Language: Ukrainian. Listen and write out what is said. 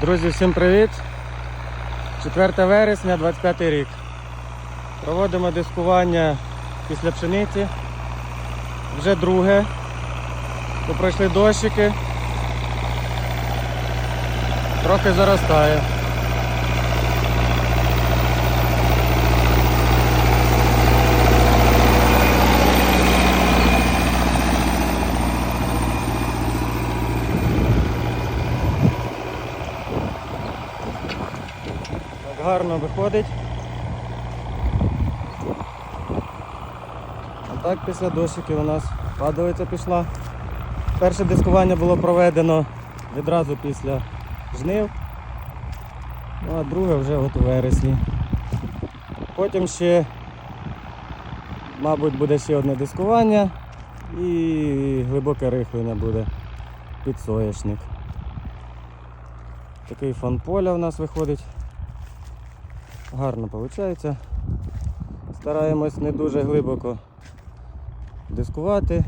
Друзі, всім привіт! 4 вересня, 25 рік. Проводимо дискування після пшениці. Вже друге. Пройшли дощики. Трохи заростає. Гарно виходить. А так після дощиків у нас падалиця пішла. Перше дискування було проведено відразу після жнив. Ну а друге вже от у вересні. Потім ще, мабуть, буде ще одне дискування і глибоке рихлення буде під соняшник. Такий фон поля у нас виходить. Гарно виходить. Стараємось не дуже глибоко дискувати,